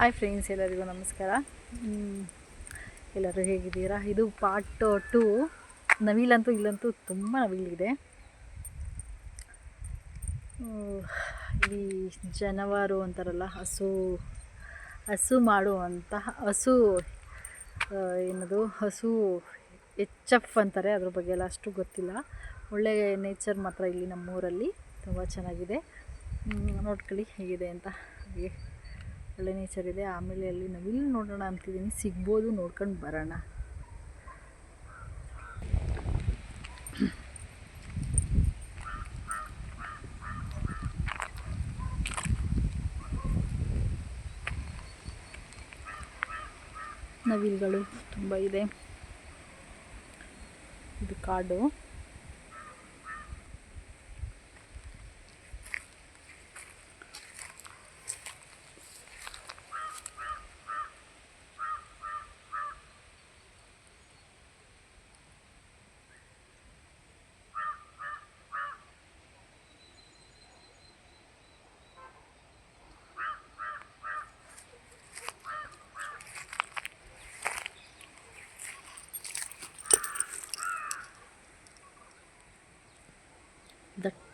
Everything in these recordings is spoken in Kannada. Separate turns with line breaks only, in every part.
ಹಾಯ್ ಫ್ರೆಂಡ್ಸ್ ಎಲ್ಲರಿಗೂ ನಮಸ್ಕಾರ. ಎಲ್ಲರೂ ಹೇಗಿದ್ದೀರಾ? ಇದು ಪಾರ್ಟ್ ಟು ನವಿಲಂತೂ ಇಲ್ಲಂತೂ ತುಂಬ ನವಿಲಿದೆ. ಈ ಜನವಾರು ಅಂತಾರಲ್ಲ, ಹಸು ಹಸು ಮಾಡುವಂತಹ, ಹಸು ಏನದು, ಹಸು ಎಚ್ ಎಫ್ ಅಂತಾರೆ ಅದ್ರ ಬಗ್ಗೆ ಎಲ್ಲ ಅಷ್ಟು ಗೊತ್ತಿಲ್ಲ. ಒಳ್ಳೆ ನೇಚರ್ ಮಾತ್ರ ಇಲ್ಲಿ ನಮ್ಮೂರಲ್ಲಿ ತುಂಬ ಚೆನ್ನಾಗಿದೆ. ನೋಡ್ಕೊಳ್ಳಿ ಹೇಗಿದೆ ಅಂತ ಹಾಗೆ. ಒಳ್ಳೆ ನೇಚರ್ ಇದೆ. ಆಮೇಲೆ ಅಲ್ಲಿ ನವಿಲು ನೋಡೋಣ ಅಂತಿದ್ದೀನಿ ಸಿಗ್ಬೋದು ನೋಡ್ಕೊಂಡು ಬರೋಣ. ನವಿಲುಗಳು ತುಂಬ ಇದೆ. ಇದು ಕಾಡು.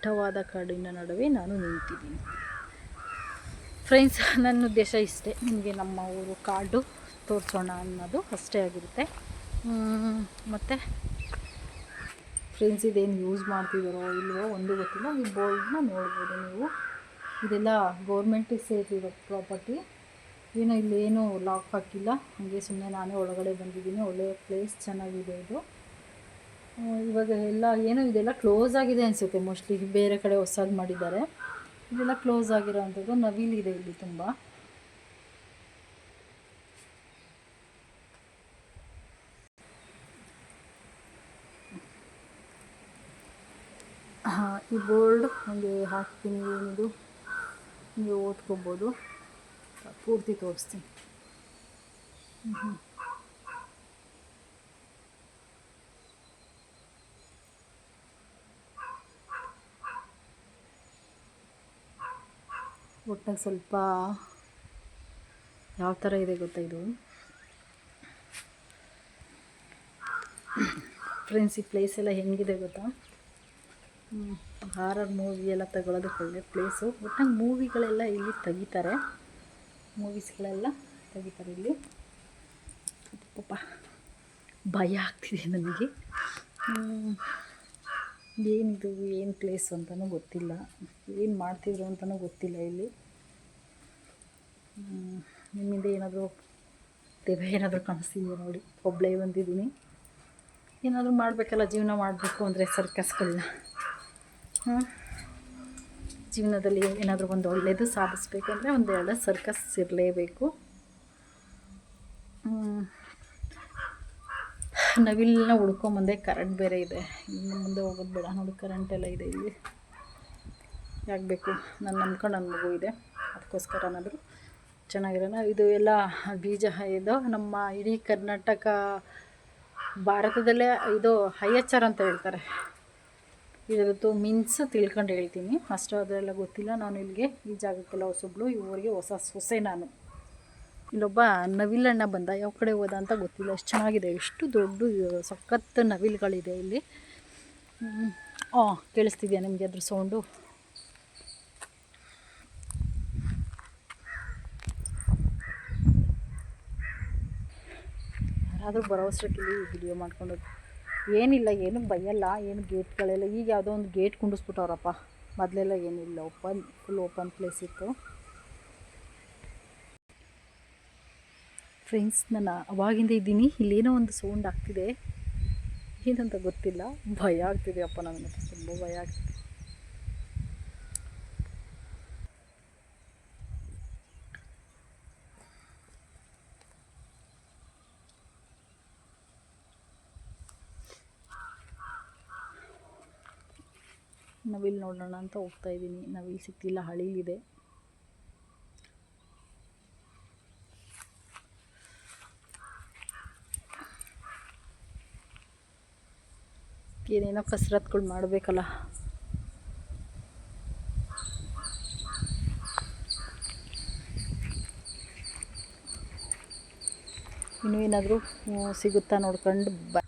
ದಟ್ಟವಾದ ಕಾಡಿನ ನಡುವೆ ನಾನು ನಿಂತಿದ್ದೀನಿ. ಫ್ರೆಂಡ್ಸ್ ನನ್ನ ಉದ್ದೇಶ ಇಷ್ಟೇ. ನಿಮಗೆ ನಮ್ಮ ಊರು ಕಾಡು ತೋರಿಸೋಣ ಅನ್ನೋದು ಅಷ್ಟೇ ಆಗಿರುತ್ತೆ. ಮತ್ತು? ಫ್ರೆಂಡ್ಸ್ ಇದೇನು ಯೂಸ್ ಮಾಡ್ತಿದ್ದಾರೋ ಇಲ್ವೋ ಒಂದು ಗೊತ್ತಿಲ್ಲ. ಈ ಬೋರ್ಡ್ನ ನೋಡ್ಬೋದು ನೀವು. ಇದೆಲ್ಲ ಗೌರ್ಮೆಂಟಿಗೆ ಸೇರಿರೋ ಪ್ರಾಪರ್ಟಿ ಏನೋ ಇಲ್ಲೇನು ಲಾಕ್ ಹಾಕಿಲ್ಲ. ಹಾಗೆ ಸುಮ್ಮನೆ ನಾನೇ ಒಳಗಡೆ ಬಂದಿದ್ದೀನಿ. ಒಳ್ಳೆಯ ಪ್ಲೇಸ್ ಚೆನ್ನಾಗಿದೆ ಇದು. ಇವಾಗ ಎಲ್ಲ ಏನೋ ಇದೆಲ್ಲ ಕ್ಲೋಸ್ ಆಗಿದೆ ಅನಿಸುತ್ತೆ. ಮೋಸ್ಟ್ಲಿ ಬೇರೆ ಕಡೆ ಹೊಸದು ಮಾಡಿದ್ದಾರೆ. ಇದೆಲ್ಲ ಕ್ಲೋಸ್ ಆಗಿರೋ ಅಂಥದ್ದು ನವಿಲಿದೆ ಇಲ್ಲಿ ತುಂಬ. ಹಾಂ, ಈ ಬೋರ್ಡ್ ಹಂಗೆ ಹಾಕ್ತೀನಿ, ಏನಿದು? ನೀವು ಓದ್ಕೊಬೋದು. ಪೂರ್ತಿ ತೋರಿಸ್ತೀನಿ. ಒಟ್ಟಾಗಿ ಸ್ವಲ್ಪ ಯಾವ ಥರ ಇದೆ ಗೊತ್ತಾ ಇದು? ಫ್ರೆಂಡ್ಸ್ ಈ ಪ್ಲೇಸ್ ಎಲ್ಲ ಹೆಂಗಿದೆ ಗೊತ್ತಾ? ಹಾರರ್ ಮೂವಿ ಎಲ್ಲ ತಗೊಳ್ಳೋದಕ್ಕೆ ಒಳ್ಳೆ ಪ್ಲೇಸು ಒಟ್ಟಾಗಿ ಮೂವಿಗಳೆಲ್ಲ ಇಲ್ಲಿ ತೆಗಿತಾರೆ. ಮೂವೀಸ್ಗಳೆಲ್ಲ ತೆಗಿತಾರೆ ಇಲ್ಲಿ. ಪಾಪ ಭಯ ಆಗ್ತಿದೆ ನನಗೆ. ಏನಿದು ಏನು ಪ್ಲೇಸ್ ಅಂತಲೂ ಗೊತ್ತಿಲ್ಲ. ಏನು ಮಾಡ್ತಿದ್ರು ಅಂತಲೂ ಗೊತ್ತಿಲ್ಲ ಇಲ್ಲಿ. ನಿಮ್ಮಿಂದ ಏನಾದರೂ ದೇವ ಏನಾದರೂ ಕಾಣಿಸ್ತಿದೆಯಾ ನೋಡಿ? ಒಬ್ಬಳೇ ಬಂದಿದ್ದೀನಿ. ಏನಾದರೂ ಮಾಡಬೇಕಲ್ಲ, ಜೀವನ ಮಾಡಬೇಕು ಅಂದರೆ ಸರ್ಕಸ್ಗಳನ್ನ ಹ್ಞೂ ಜೀವನದಲ್ಲಿ ಏನಾದರೂ ಒಂದು ಒಳ್ಳೆಯದು ಸಾಧಿಸ್ಬೇಕಂದ್ರೆ ಎರಡು ಸರ್ಕಸ್ ಇರಲೇಬೇಕು. ನವಿಲನ್ನ ಹುಡ್ಕೊಂಬಂದೆ ಕರೆಂಟ್ ಬೇರೆ ಇದೆ. ಇನ್ನು ಮುಂದೆ ಹೋಗೋದು ಬೇಡ. ನೋಡಿ ಕರೆಂಟ್ ಎಲ್ಲ ಇದೆ ಇಲ್ಲಿ. ಯಾಕೆ ಬೇಕು? ನಾನು ನಂಬ್ಕೊಂಡು ನನ್ನ ಮಗು ಇದೆ. ಅದಕ್ಕೋಸ್ಕರ ಏನಾದರೂ ಚೆನ್ನಾಗಿರೋಣ. ಇದು ಎಲ್ಲ ಬೀಜ ಇದು ನಮ್ಮ ಇಡೀ ಕರ್ನಾಟಕ, ಭಾರತದಲ್ಲೇ ಇದು ಹೈಯಚ್ಚರ್ ಅಂತ ಹೇಳ್ತಾರೆ. ಇದರದ್ದು ಮಿನ್ಸ್ ತಿಳ್ಕೊಂಡು ಹೇಳ್ತೀನಿ. ಅಷ್ಟು ಅದೆಲ್ಲ ಗೊತ್ತಿಲ್ಲ. ನಾನು ಇಲ್ಲಿಗೆ ಈ ಜಾಗಕ್ಕೆಲ್ಲ ಹೊಸಬ್ಳು ಇವರಿಗೆ ಹೊಸ ಸೊಸೆ ನಾನು. ಇಲ್ಲೊಬ್ಬ ನವಿಲಣ್ಣ ಬಂದ, ಯಾವ ಕಡೆ ಹೋದ ಅಂತ ಗೊತ್ತಿಲ್ಲ. ಎಷ್ಟು ಚೆನ್ನಾಗಿದೆ, ಎಷ್ಟು ದೊಡ್ಡ ಸಖತ್ತು ನವಿಲುಗಳಿದೆ ಇಲ್ಲಿ. ಹಾಂ ಕೇಳಿಸ್ತಿದ್ಯಾ ನಿಮಗೆ ಅದ್ರ ಸೌಂಡು? ಯಾರಾದರೂ ಇಲ್ಲಿ ವಿಡಿಯೋ ಮಾಡ್ಕೊಂಡು ಏನಿಲ್ಲ, ಏನು ಭಯಲ್ಲ ಏನು ಗೇಟ್ಗಳೆಲ್ಲ ಈಗ ಯಾವುದೋ ಒಂದು ಗೇಟ್ ಕುಂಡಿಸ್ಬಿಟ್ಟವ್ರಪ್ಪ. ಮೊದಲೆಲ್ಲ ಏನಿಲ್ಲ ಓಪನ್ ಫುಲ್ ಓಪನ್ ಪ್ಲೇಸ್ ಇತ್ತು. ಫ್ರೆಂಡ್ಸ್ ನಾನು ಅವಾಗಿಂದ ಇದ್ದೀನಿ. ಇಲ್ಲೇನೋ ಒಂದು ಸೌಂಡ್ ಆಗ್ತಿದೆ. ಏನಂತ ಗೊತ್ತಿಲ್ಲ. ಭಯ ಆಗ್ತಿದೆ ಅಪ್ಪ ನನಗೆ ತುಂಬ ಭಯ ಆಗ್ತಿದೆ. ನಾವಿಲ್ಲಿ ನೋಡೋಣ ಅಂತ ಹೋಗ್ತಾ ಇದ್ದೀನಿ. ನಾವಿಲ್ಲಿ ಸಿಕ್ತಿಲ್ಲ. ಹಳಿಲಿದೆ. ಏನೇನೋ ಕಸರತ್ಗಳು ಮಾಡಬೇಕಲ್ಲ. ಇನ್ನೂ ಏನಾದರೂ ಸಿಗುತ್ತಾ ನೋಡ್ಕೊಂಡು ಬ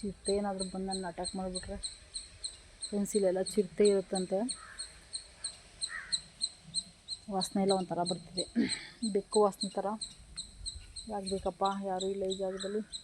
ಚಿರತೆ ಏನಾದರೂ ಬಂದು ನನ್ನ ಅಟ್ಯಾಕ್ ಮಾಡಿಬಿಟ್ರೆ? ಇಲ್ಲೆಲ್ಲ ಚಿರತೆ ಇರುತ್ತಂತೆ. ವಾಸನೆ ಎಲ್ಲ ಒಂಥರ ಬರ್ತಿದೆ. ಬೆಕ್ಕು ವಾಸನೆ ಥರ. ಯಾಕೆ ಬೇಕಪ್ಪ? ಯಾರೂ ಇಲ್ಲ ಈ ಜಾಗದಲ್ಲಿ.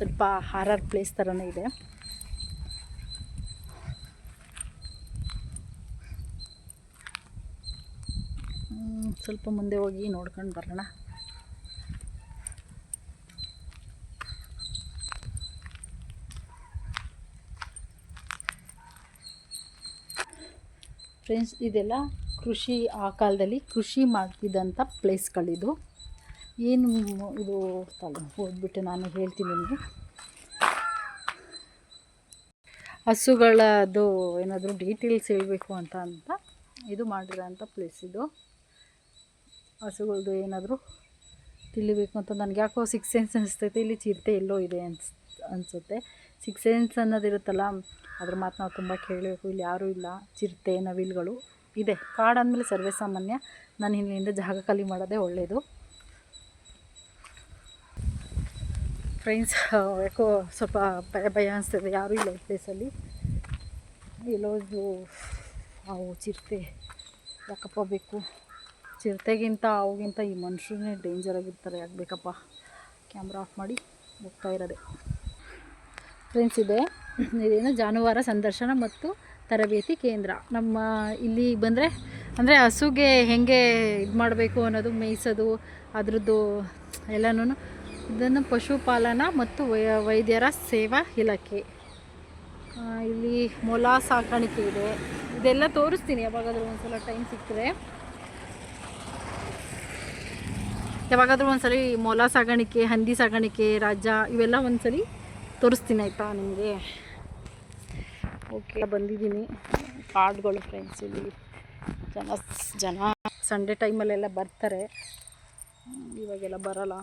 ಸ್ವಲ್ಪ ಹಾರರ್ ಪ್ಲೇಸ್ ಥರನೇ ಇದೆ. ಸ್ವಲ್ಪ ಮುಂದೆ ಹೋಗಿ ನೋಡ್ಕೊಂಡು ಬರೋಣ. ಫ್ರೆಂಡ್ಸ್ ಇದೆಲ್ಲ ಕೃಷಿ ಆ ಕಾಲದಲ್ಲಿ ಕೃಷಿ ಮಾಡ್ತಿದ್ದಂಥ ಪ್ಲೇಸ್ಗಳಿದು ಏನು ಇದು ತಲೆ ಓದ್ಬಿಟ್ಟು ನಾನು ಹೇಳ್ತೀನಿ ನಿಮಗೆ. ಹಸುಗಳದ್ದು ಏನಾದರೂ ಡೀಟೇಲ್ಸ್ ಹೇಳಬೇಕು ಅಂತ ಅಂತ ಇದು ಮಾಡಿರೋಂಥ ಪ್ಲೇಸ್ ಇದು. ಹಸುಗಳದ್ದು ಏನಾದರೂ ತಿಳಿಬೇಕು ಅಂತ ನನಗೆ ಯಾಕೋ ಸಿಕ್ಸ್ ಸೆನ್ಸ್ ಅನಿಸ್ತೈತೆ, ಇಲ್ಲಿ ಚಿರತೆ ಎಲ್ಲೋ ಇದೆ ಅನ್ಸ್ ಅನಿಸುತ್ತೆ. ಸಿಕ್ಸ್ ಸೆನ್ಸ್ ಅನ್ನೋದಿರುತ್ತಲ್ಲ ಅದ್ರ ಮಾತು ನಾವು ತುಂಬ ಕೇಳಬೇಕು. ಇಲ್ಲಿ ಯಾರೂ ಇಲ್ಲ, ಚಿರತೆ, ನವಿಲುಗಳು ಇದೆ. ಕಾಡು ಅಂದಮೇಲೆ ಸರ್ವೇ ಸಾಮಾನ್ಯ. ನಾನು ಇಲ್ಲಿಂದ ಜಾಗ ಖಾಲಿ ಮಾಡೋದೇ ಒಳ್ಳೆಯದು ಫ್ರೆಂಡ್ಸ್ ಯಾಕೋ ಸ್ವಲ್ಪ ಭಯ ಭಯ ಅನಿಸ್ತದೆ. ಯಾರೂ ಇಲ್ಲ ಈ ಪ್ಲೇಸಲ್ಲಿ ಎಲ್ಲೋದು ಅವು ಚಿರತೆ. ಯಾಕಪ್ಪ ಬೇಕು? ಚಿರತೆಗಿಂತ, ಅವಗಿಂತ ಈ ಮನುಷ್ಯನೇ ಡೇಂಜರ್ ಆಗಿರ್ತಾರೆ. ಯಾಕೆ ಬೇಕಪ್ಪ? ಕ್ಯಾಮ್ರಾ ಆಫ್ ಮಾಡಿ ಹೋಗ್ತಾ ಇರೋದೆ. ಫ್ರೆಂಡ್ಸ್ ಇದೆ. ಇದೇನು ಜಾನುವಾರ ಸಂದರ್ಶನ ಮತ್ತು ತರಬೇತಿ ಕೇಂದ್ರ. ನಮ್ಮ ಇಲ್ಲಿ ಬಂದರೆ, ಅಂದರೆ ಹಸುಗೆ ಹೇಗೆ ಇದು ಮಾಡಬೇಕು ಅನ್ನೋದು, ಮೇಯಿಸೋದು, ಅದ್ರದ್ದು ಎಲ್ಲನೂ ಇದನ್ನು ಪಶುಪಾಲನಾ ಮತ್ತು ವೈದ್ಯರ ಸೇವಾ ಇಲಾಖೆ. ಇಲ್ಲಿ ಮೊಲ ಸಾಕಾಣಿಕೆ ಇದೆ. ಇದೆಲ್ಲ ತೋರಿಸ್ತೀನಿ, ಯಾವಾಗಾದರೂ ಒಂದ್ಸಲ ಟೈಮ್ ಸಿಕ್ಕಿದ್ರೆ. ಯಾವಾಗಾದರೂ ಒಂದ್ಸಲಿ ಮೊಲ ಸಾಗಾಣಿಕೆ ಹಂದಿ ಸಾಗಾಣಿಕೆ ರಾಜ, ಇವೆಲ್ಲ ಒಂದ್ಸಲಿ ತೋರಿಸ್ತೀನಿ ಆಯಿತಾ ನಿಮಗೆ? ಓಕೆ ಬಂದಿದ್ದೀನಿ. ಕಾಡುಗಳು ಫ್ರೆಂಡ್ಸ್ ಇಲ್ಲಿ. ಜನ ಜನ. ಸಂಡೇ ಟೈಮಲ್ಲೆಲ್ಲ ಬರ್ತಾರೆ. ಇವಾಗೆಲ್ಲ ಬರಲ್ಲ.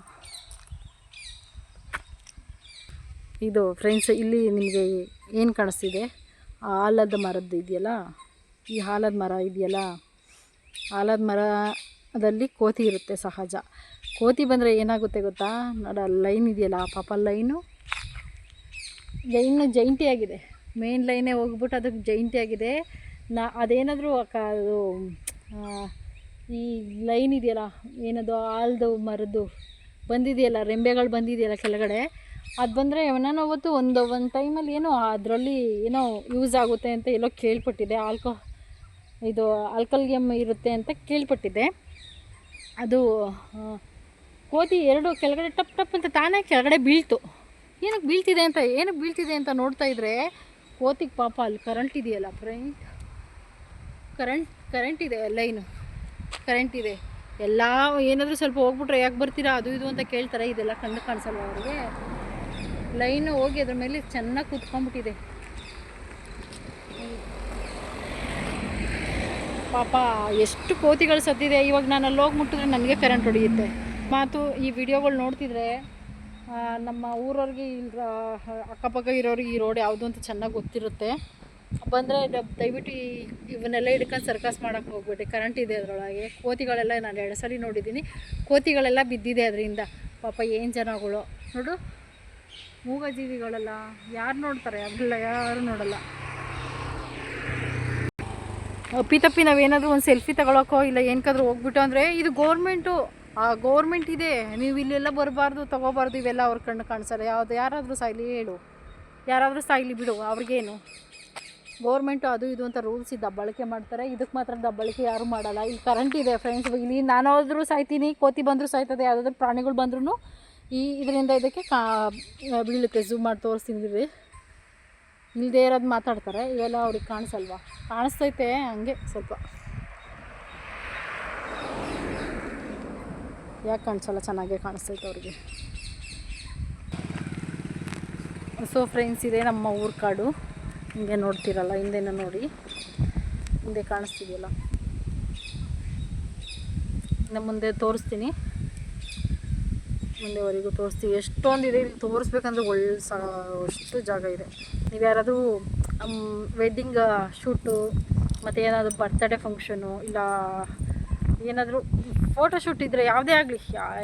ಇದು ಫ್ರೆಂಡ್ಸ್, ಇಲ್ಲಿ ನಿಮಗೆ ಏನು ಕಾಣಿಸ್ತಿದೆ? ಆಲದ ಮರದ್ದು ಇದೆಯಲ್ಲ? ಈ ಆಲದ ಮರ ಇದೆಯಲ್ಲ? ಆಲದ ಮರದಲ್ಲಿ ಕೋತಿ ಇರುತ್ತೆ ಸಹಜ. ಕೋತಿ ಬಂದರೆ ಏನಾಗುತ್ತೆ ಗೊತ್ತಾ? ನೋಡ ಲೈನ್ ಇದೆಯಲ್ಲ ಪಾಪ ಲೈನು? ಲೈನು ಜೈಂಟಿ ಆಗಿದೆ. ಮೇನ್ ಲೈನೇ ಹೋಗ್ಬಿಟ್ಟು ಅದಕ್ಕೆ ಜೈಂಟಿ ಆಗಿದೆ. ನಾ, ಅದೇನಾದರೂ ಅದು ಈ ಲೈನ್ ಇದೆಯಲ್ಲ, ಏನದು ಆಲ್ದು ಮರದ್ದು ಬಂದಿದೆಯಲ್ಲ, ರೆಂಬೆಗಳು ಬಂದಿದೆಯಲ್ಲ ಕೆಳಗಡೆ? ಅದು ಬಂದರೆ ನಾನು ಅವತ್ತು ಒಂದು ಒಂದು ಟೈಮಲ್ಲಿ ಏನೋ ಅದರಲ್ಲಿ ಏನೋ ಯೂಸ್ ಆಗುತ್ತೆ ಅಂತ ಎಲ್ಲೋ ಕೇಳ್ಪಟ್ಟಿದೆ ಆಲ್ಕೋ ಇದು ಆಲ್ಕಲ್ಗೆಮ್ ಇರುತ್ತೆ ಅಂತ ಕೇಳ್ಪಟ್ಟಿದೆ ಅದು ಕೋತಿ ಎರಡು ಕೆಳಗಡೆ ಟಪ್ ಟಪ್ ಅಂತ ತಾನೇ ಕೆಳಗಡೆ ಬೀಳ್ತು. ಏನಕ್ಕೆ ಬೀಳ್ತಿದೆ ಅಂತ ಏನಕ್ಕೆ ಬೀಳ್ತಿದೆ ಅಂತ ನೋಡ್ತಾ ಇದ್ರೆ ಕೋತಿಗೆ ಪಾಪ ಅಲ್ಲಿ ಕರೆಂಟ್ ಇದೆಯಲ್ಲ ಫ್ರೆಂಡ್ ಕರೆಂಟ್ ಕರೆಂಟ್ ಇದೆ ಲೈನು ಕರೆಂಟ್ ಇದೆ. ಎಲ್ಲ ಏನಾದರೂ ಸ್ವಲ್ಪ ಹೋಗ್ಬಿಟ್ರೆ ಯಾಕೆ ಬರ್ತೀರಾ, ಅದು, ಇದು ಅಂತ ಕೇಳ್ತಾರೆ. ಇದೆಲ್ಲ ಕಂಡು ಕಾಣಿಸಲ್ಲ ಅವರಿಗೆ? ಲೈನು ಹೋಗಿ ಅದ್ರ ಮೇಲೆ ಚೆನ್ನಾಗಿ ಕೂತ್ಕೊಂಡ್ಬಿಟ್ಟಿದೆ ಪಾಪ, ಎಷ್ಟು ಕೋತಿಗಳು ಸತ್ತಿದೆ ಇವಾಗ ನಾನು ಅಲ್ಲಿ ಹೋಗಿ ಮುಟ್ಟಿದ್ರೆ ನನಗೆ ಕರೆಂಟ್ ಹೊಡೆಯುತ್ತೆ. ಮಾತು, ಈ ವಿಡಿಯೋಗಳು ನೋಡ್ತಿದ್ರೆ ನಮ್ಮ ಊರವ್ರಿಗೆ ಇಲ್ಲಿ ಅಕ್ಕಪಕ್ಕ ಇರೋರಿಗೆ ಈ ರೋಡ್ ಯಾವುದು ಅಂತ ಚೆನ್ನಾಗಿ ಗೊತ್ತಿರುತ್ತೆ. ಬಂದರೆ ದಯವಿಟ್ಟು ಈ, ಇವನ್ನೆಲ್ಲ ಹಿಡ್ಕೊಂಡು ಸರ್ಕಸ್ ಮಾಡೋಕ್ಕೆ ಹೋಗ್ಬೇಡಿ ಕರೆಂಟ್ ಇದೆ ಅದರೊಳಗೆ. ಕೋತಿಗಳೆಲ್ಲ ನಾನು ಎರಡು ಸಲ ನೋಡಿದ್ದೀನಿ. ಕೋತಿಗಳೆಲ್ಲ ಬಿದ್ದಿದೆ ಅದರಿಂದ. ಪಾಪ, ಏನು ಜನಗಳು. ನೋಡು. ಮೂಗಜೀವಿಗಳೆಲ್ಲ ಯಾರು ನೋಡ್ತಾರೆ? ಅವೆಲ್ಲ ಯಾರು ನೋಡಲ್ಲ. ಅಪ್ಪಿತಪ್ಪಿ ನಾವೇನಾದರೂ ಒಂದು ಸೆಲ್ಫಿ ತಗೊಳಕ್ಕೋ ಇಲ್ಲ ಏನಕ್ಕಾದ್ರೂ ಹೋಗ್ಬಿಟ್ಟು ಅಂದರೆ ಇದು ಗೋರ್ಮೆಂಟು, ಆ ಗೌರ್ಮೆಂಟ್ ಇದೆ. ನೀವು ಇಲ್ಲೆಲ್ಲ ಬರಬಾರ್ದು, ತೊಗೋಬಾರ್ದು, ಇವೆಲ್ಲ ಅವ್ರ ಕಣ್ಣು ಕಾಣಿಸಲ್ಲ. ಯಾವುದು, ಯಾರಾದರೂ ಸಾಯ್ಲಿ ಹೇಳು. ಯಾರಾದರೂ ಸಾಯ್ಲಿ ಬಿಡು, ಅವ್ರಿಗೇನು. ಗೌರ್ಮೆಂಟು ಅದು ಇದು ಅಂತ ರೂಲ್ಸ್ ದಬ್ಬಳಿಕೆ ಮಾಡ್ತಾರೆ. ಇದಕ್ಕೆ ಮಾತ್ರ ದಬ್ಬಳಿಕೆ ಯಾರೂ ಮಾಡಲ್ಲ. ಇಲ್ಲಿ ಕರೆಂಟ್ ಇದೆ ಫ್ರೆಂಡ್ಸ್ ಇಲ್ಲಿ ನಾನು ಹೋದ್ರೂ ಸಾಯ್ತೀನಿ, ಕೋತಿ ಬಂದರೂ ಸಾಯ್ತದೆ, ಯಾವುದಾದ್ರೂ ಪ್ರಾಣಿಗಳು ಬಂದ್ರೂ ಈ ಇದರಿಂದ ಇದಕ್ಕೆ ಕಾ ಬೀಳುತ್ತೆ ಝೂಮ್ ಮಾಡಿ ತೋರಿಸ್ತೀನಿ ಇಲ್ಲದೇ ಇರೋದು ಮಾತಾಡ್ತಾರೆ. ಇವೆಲ್ಲ ಅವ್ರಿಗೆ ಕಾಣಿಸಲ್ವಾ? ಕಾಣಿಸ್ತೈತೆ, ಹಂಗೆ ಸ್ವಲ್ಪ. ಯಾಕೆ ಕಾಣಿಸಲ್ಲ? ಚೆನ್ನಾಗೇ ಕಾಣಿಸ್ತೈತೆ ಅವ್ರಿಗೆ. ಸೊ ಫ್ರೆಂಡ್ಸ್ ಇದೆ ನಮ್ಮ ಊರ ಕಾಡು. ಹಿಂಗೆ ನೋಡ್ತಿರಲ್ಲ, ಹಿಂದೆನ ನೋಡಿ. ಹಿಂದೆ ಕಾಣಿಸ್ತಿದೆಯಲ್ಲ? ಇನ್ನು ಮುಂದೆ ತೋರಿಸ್ತೀನಿ. ಮುಂದೆವರೆಗೂ ತೋರಿಸ್ತೀವಿ. ಎಷ್ಟೊಂದಿದೆ, ಇಲ್ಲಿ ತೋರಿಸ್ಬೇಕಂದ್ರೆ ಒಳ್ಳೆ ಸಾಷ್ಟು ಜಾಗ ಇದೆ. ನೀವು ಯಾರಾದರೂ ವೆಡ್ಡಿಂಗ್ ಶೂಟು ಮತ್ತು ಏನಾದರೂ ಬರ್ತ್ಡೇ ಫಂಕ್ಷನು ಇಲ್ಲ ಏನಾದರೂ ಫೋಟೋ ಶೂಟ್ ಇದ್ದರೆ ಯಾವುದೇ ಆಗಲಿ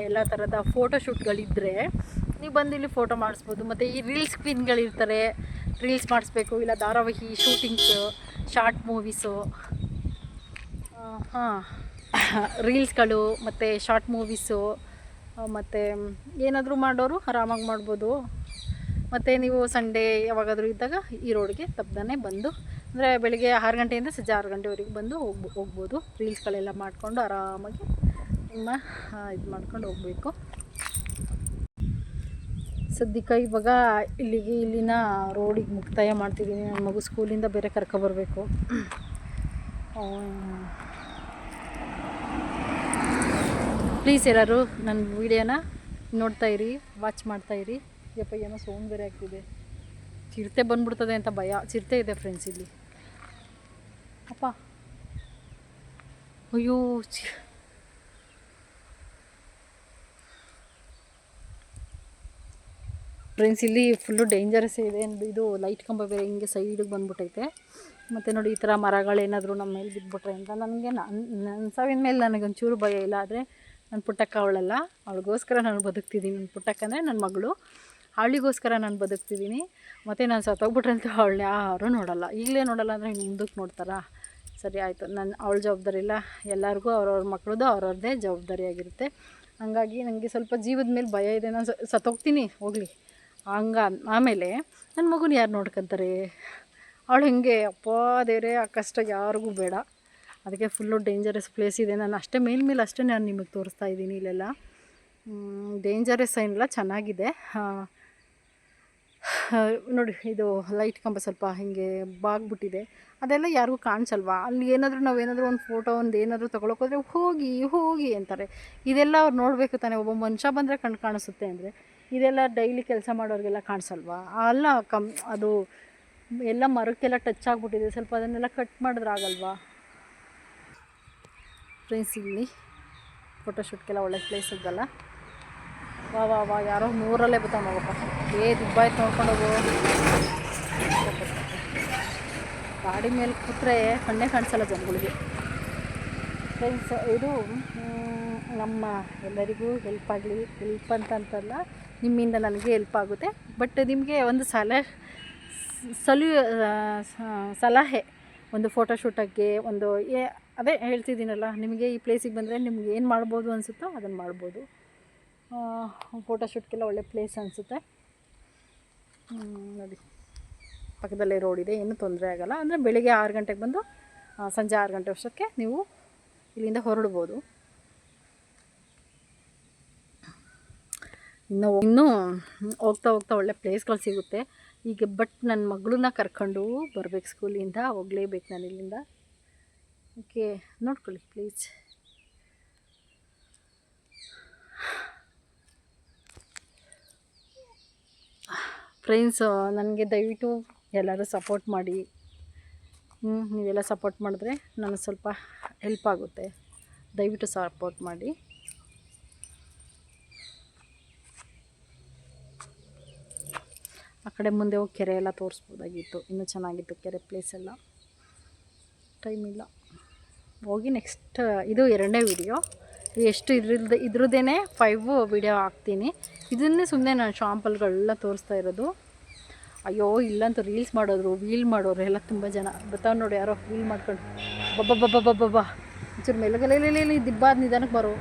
ಎಲ್ಲ ಥರದ ಫೋಟೋ ಶೂಟ್ಗಳಿದ್ದರೆ ನೀವು ಬಂದು ಇಲ್ಲಿ ಫೋಟೋ ಮಾಡಿಸ್ಬೋದು. ಮತ್ತು ಈ ರೀಲ್ಸ್ ಕ್ವೀನ್ಗಳಿರ್ತಾರೆ ರೀಲ್ಸ್ ಮಾಡಿಸ್ಬೇಕು, ಇಲ್ಲ ಧಾರಾವಾಹಿ ಶೂಟಿಂಗ್ಸು ಶಾರ್ಟ್ ಮೂವೀಸು ಹಾಂ ರೀಲ್ಸ್ಗಳು ಮತ್ತು ಶಾರ್ಟ್ ಮೂವೀಸು ಮತ್ತು ಏನಾದರೂ ಮಾಡೋರು ಆರಾಮಾಗಿ ಮಾಡ್ಬೋದು. ಮತ್ತು ನೀವು ಸಂಡೇ ಯಾವಾಗಾದರೂ ಇದ್ದಾಗ ಈ ರೋಡ್ಗೆ ತಪ್ಪದೇ ಬಂದು, ಅಂದರೆ ಬೆಳಿಗ್ಗೆ ಆರು ಗಂಟೆಯಿಂದ ಸಂಜೆ ಆರು ಗಂಟೆವರೆಗೆ ಬಂದು ಹೋಗ್ಬೋ, ಹೋಗ್ಬೋದು. ರೀಲ್ಸ್ಗಳೆಲ್ಲ ಮಾಡಿಕೊಂಡು ಆರಾಮಾಗಿ ನಿಮ್ಮ ಇದು ಮಾಡ್ಕೊಂಡು ಹೋಗಬೇಕು. ಸದ್ಯಕ್ಕೆ ಇವಾಗ ಇಲ್ಲಿಗೆ ಇಲ್ಲಿನ ರೋಡಿಗೆ ಮುಕ್ತಾಯ ಮಾಡ್ತಿದ್ದೀನಿ. ನನ್ನ ಮಗು ಸ್ಕೂಲಿಂದ ಬೇರೆ ಕರ್ಕೊಬರ್ಬೇಕು ಪ್ಲೀಸ್ ಎಲ್ಲರೂ ನನ್ನ ವೀಡಿಯೋನ ನೋಡ್ತಾ ಇರಿ ವಾಚ್ ಮಾಡ್ತಾ ಇರಿ. ಯಪ್ಪ, ಏನೋ ಸೌಂಡ್ ಬೇರೆ ಆಗ್ತಿದೆ. ಚಿರತೆ ಬಂದ್ಬಿಡ್ತದೆ ಅಂತ ಭಯ. ಚಿರತೆ ಇದೆ ಫ್ರೆಂಡ್ಸ್ ಇಲ್ಲಿ. ಅಪ್ಪ. ಅಯ್ಯೋ, ಚಿ ಫ್ರೆಂಡ್ಸ್ ಇಲ್ಲಿ ಫುಲ್ಲು ಡೇಂಜರಸ್ ಇದೆ. ಇದು ಲೈಟ್ ಕಂಬ ಬೇರೆ ಹಿಂಗೆ ಸೈಡಿಗೆ ಬಂದ್ಬಿಟ್ಟೈತೆ ಮತ್ತು ನೋಡಿ ಈ ಥರ ಮರಗಳೇನಾದರೂ ನಮ್ಮ ಮೇಲೆ ಬಿದ್ದುಬಿಟ್ರೆ ಅಂತ. ನನಗೆ ನನ್ನ ನನ್ನ ಸಾವಿನ ಮೇಲೆ ನನಗೆ ಒಂಚೂರು ಭಯ ಇಲ್ಲ. ಆದರೆ ನನ್ನ ಪುಟ್ಟಕ್ಕ ಅವಳಲ್ಲ. ಅವಳಿಗೋಸ್ಕರ ನಾನು ಬದುಕ್ತಿದ್ದೀನಿ ನನ್ನ ಪುಟ್ಟಕ್ಕ ಅಂದರೆ ನನ್ನ ಮಗಳು. ಅವಳಿಗೋಸ್ಕರ ನಾನು ಬದುಕ್ತಿದ್ದೀನಿ. ಮತ್ತು ನಾನು ಸತ್ತೋಗ್ಬಿಟ್ರಂತ ಅವಳು ಯಾರೂ ನೋಡಲ್ಲ. ಈಗಲೇ ನೋಡಲ್ಲ ಅಂದರೆ ಇನ್ನು ಮುಂದಕ್ಕೆ ನೋಡ್ತಾರಾ? ಸರಿ ಆಯಿತು. ನನ್ನ ಅವಳ ಜವಾಬ್ದಾರಿ ಇಲ್ಲ. ಎಲ್ಲರಿಗೂ ಅವ್ರವ್ರ ಮಕ್ಳದ್ದು ಅವ್ರವ್ರದ್ದೇ ಜವಾಬ್ದಾರಿಯಾಗಿರುತ್ತೆ ಹಾಗಾಗಿ ನನಗೆ ಸ್ವಲ್ಪ ಜೀವದ ಮೇಲೆ ಭಯ ಇದೆ. ನಾನು ಸತ್ತೋಗ್ತೀನಿ ಹೋಗಲಿ. ಹಂಗ ಆಮೇಲೆ ನನ್ನ ಮಗುನ ಯಾರು ನೋಡ್ಕೊತಾರೆ? ಅವಳು ಹೆಂಗೆ? ಅಪ್ಪ ದೇವ್ರೆ, ಆ ಕಷ್ಟ ಯಾರಿಗೂ ಬೇಡ. ಅದಕ್ಕೆ ಫುಲ್ಲು ಡೇಂಜರಸ್ ಪ್ಲೇಸ್ ಇದೆ. ನಾನು ಅಷ್ಟೇ ಮೇಲ್ಮೇಲೆ ಅಷ್ಟೇ ನಾನು ನಿಮಗೆ ತೋರಿಸ್ತಾ ಇದ್ದೀನಿ ಇಲ್ಲೆಲ್ಲ. ಡೇಂಜರಸ್ ಏನಿಲ್ಲ ಚೆನ್ನಾಗಿದೆ. ನೋಡಿ, ಇದು ಲೈಟ್ ಕಂಬ ಸ್ವಲ್ಪ ಹಿಂಗೆ ಬಾಗ್ಬಿಟ್ಟಿದೆ. ಅದೆಲ್ಲ ಯಾರಿಗೂ ಕಾಣಿಸಲ್ವಾ? ಅಲ್ಲಿ ಏನಾದರೂ ನಾವು ಏನಾದರೂ ಒಂದು ಫೋಟೋ ಒಂದು ಏನಾದರೂ ತೊಗೊಳಕೋದ್ರೆ ಹೋಗಿ ಹೋಗಿ ಅಂತಾರೆ. ಇದೆಲ್ಲ ಅವ್ರು ನೋಡಬೇಕು ತಾನೇ. ಒಬ್ಬ ಮನುಷ್ಯ ಬಂದರೆ ಕಣ್ಣು ಕಾಣಿಸುತ್ತೆ ಅಂದರೆ. ಇದೆಲ್ಲ ಡೈಲಿ ಕೆಲಸ ಮಾಡೋರಿಗೆಲ್ಲ ಕಾಣಿಸಲ್ವಾ? ಅಲ್ಲ, ಕಮ್, ಅದು ಎಲ್ಲ ಮರಕ್ಕೆಲ್ಲ ಟಚ್ ಆಗಿಬಿಟ್ಟಿದೆ. ಸ್ವಲ್ಪ ಅದನ್ನೆಲ್ಲ ಕಟ್ ಮಾಡಿದ್ರೆ ಆಗಲ್ವಾ? ಫ್ರೆಂಡ್ಸ್ ಇಲ್ಲಿ ಫೋಟೋಶೂಟ್ಗೆಲ್ಲ ಒಳ್ಳೆ ಪ್ಲೇಸ್ ಇದ್ದಲ್ಲ ವಾ ವಾ ವಾ, ಯಾರೋ ನೂರಲ್ಲೇ ಬರ್ತಾವೆ ಹೋಗಪ್ಪ ಏ ದುಬ್ಬಾಯ್ತು ನೋಡ್ಕೊಂಡು ಹೋಗು. ಗಾಡಿ ಮೇಲೆ ಕೂತ್ರೆ ಕಣ್ಣೇ ಕಾಣಿಸಲ್ಲ ಜನಗಳಿಗೆ. ಫ್ರೆಂಡ್ಸ್ ಇದು ನಮ್ಮ ಎಲ್ಲರಿಗೂ ಹೆಲ್ಪ್ ಆಗಲಿ ಹೆಲ್ಪ್ ಅಂತಂತಲ್ಲ, ನಿಮ್ಮಿಂದ ನನಗೆ ಹೆಲ್ಪ್ ಆಗುತ್ತೆ. ಬಟ್ ನಿಮಗೆ ಒಂದು ಸಲಹೆ ಸಲ್ಯೂ ಸಲಹೆ, ಒಂದು ಫೋಟೋಶೂಟಕ್ಕೆ ಒಂದು, ಏ ಅದೇ ಹೇಳ್ತಿದ್ದೀನಲ್ಲ, ನಿಮಗೆ ಈ ಪ್ಲೇಸಿಗೆ ಬಂದರೆ ನಿಮ್ಗೆ ಏನು ಮಾಡ್ಬೋದು ಅನಿಸುತ್ತೋ ಅದನ್ನು ಮಾಡ್ಬೋದು. ಫೋಟೋಶೂಟ್ಗೆಲ್ಲ ಒಳ್ಳೆ ಪ್ಲೇಸ್ ಅನಿಸುತ್ತೆ. ನೋಡಿ. ಪಕ್ಕದಲ್ಲೇ ರೋಡ್ ಇದೆ, ಏನೂ ತೊಂದರೆ ಆಗಲ್ಲ. ಅಂದರೆ ಬೆಳಿಗ್ಗೆ ಆರು ಗಂಟೆಗೆ ಬಂದು ಸಂಜೆ ಆರು ಗಂಟೆ ವರ್ಷಕ್ಕೆ ನೀವು ಇಲ್ಲಿಂದ ಹೊರಡ್ಬೋದು. ಇನ್ನು ಇನ್ನೂ ಹೋಗ್ತಾ ಹೋಗ್ತಾ ಒಳ್ಳೆ ಪ್ಲೇಸ್ಗಳು ಸಿಗುತ್ತೆ. ಈಗ ಬಟ್ ನನ್ನ ಮಗಳನ್ನ ಕರ್ಕೊಂಡು ಬರ್ಬೇಕು ಸ್ಕೂಲಿಂದ ಹೋಗಲೇಬೇಕು ನಾನು ಇಲ್ಲಿಂದ. ಓಕೆ, ನೋಡ್ಕೊಳ್ಳಿ ಪ್ಲೀಸ್. ಫ್ರೆಂಡ್ಸ್, ನನಗೆ ದಯವಿಟ್ಟು ಎಲ್ಲರೂ ಸಪೋರ್ಟ್ ಮಾಡಿ. ಹ್ಞೂ ನೀವೆಲ್ಲ ಸಪೋರ್ಟ್ ಮಾಡಿದ್ರೆ ನನಗೆ ಸ್ವಲ್ಪ ಹೆಲ್ಪ್ ಆಗುತ್ತೆ. ದಯವಿಟ್ಟು ಸಪೋರ್ಟ್ ಮಾಡಿ. ಆ ಕಡೆ ಮುಂದೆ ಹೋಗಿ ಕೆರೆ ಎಲ್ಲ ತೋರಿಸ್ಬೋದಾಗಿತ್ತು. ಇನ್ನೂ ಚೆನ್ನಾಗಿತ್ತು ಕೆರೆ ಪ್ಲೇಸ್ ಎಲ್ಲ. ಟೈಮ್ ಇಲ್ಲ. ಹೋಗಿ ನೆಕ್ಸ್ಟ್, ಇದು ಎರಡನೇ ವಿಡಿಯೋ ಎಷ್ಟು ಇದ್ರದ್ದು ಇದ್ರದ್ದೇ ಫೈವ್ ವಿಡಿಯೋ ಹಾಕ್ತೀನಿ. ಇದನ್ನೇ ಸುಮ್ಮನೆ ನಾನು ಶಾಂಪಲ್ಗಳೆಲ್ಲ ತೋರಿಸ್ತಾ ಇರೋದು. ಅಯ್ಯೋ, ಇಲ್ಲಂತೂ ರೀಲ್ಸ್ ಮಾಡೋರು ವೀಲ್ ಮಾಡೋರು ಎಲ್ಲ ತುಂಬ ಜನ. ಬರ್ತಾವೆ ನೋಡಿ ಯಾರೋ ವೀಲ್ ಮಾಡ್ಕೊಂಡು. ಬಬ್ಬಬ್ಬಬ್ಬಬ್ಬಬ್ಬ. ಒಂಚೂರು ಮೆಲಗಲೆಲ್ಲಿ ದಿಬ್ಬಾದ ನಿಧಾನಕ್ಕೆ ಬರೋ.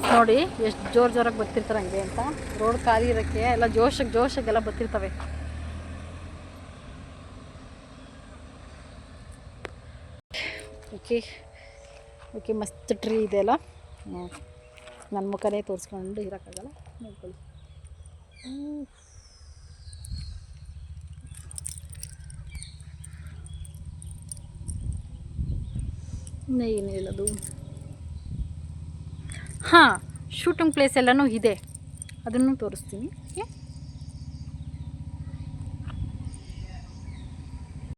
ಫ್ರೆಂಡ್ಸ್ ನೋಡಿ, ಎಷ್ಟು ಜೋರು ಜೋರಾಗಿ ಬರ್ತಿರ್ತಾರೆ ಹಂಗೆ ಅಂತ. ರೋಡ್ ಖಾಲಿ ಇರೋಕ್ಕೆ ಎಲ್ಲ ಜೋಶಕ್ಕೆ ಜೋಶಾಗೆಲ್ಲ ಬರ್ತಿರ್ತವೆ. ಓಕೆ ಓಕೆ ಮಸ್ತ್ ಟ್ರೀ ಇದೆಯಲ್ಲ ನನ್ನ ಮುಖನೇ ತೋರಿಸ್ಕೊಂಡು ಇರೋಕ್ಕಾಗಲ್ಲ. ನೋಡ್ಕೊಳ್ಳಿ. ಹ್ಮ್. ಇನ್ನು ಏನು ಹೇಳೋದು? ಹಾಂ ಶೂಟಿಂಗ್ ಪ್ಲೇಸ್ ಎಲ್ಲನೂ ಇದೆ. ಅದನ್ನು ತೋರಿಸ್ತೀನಿ.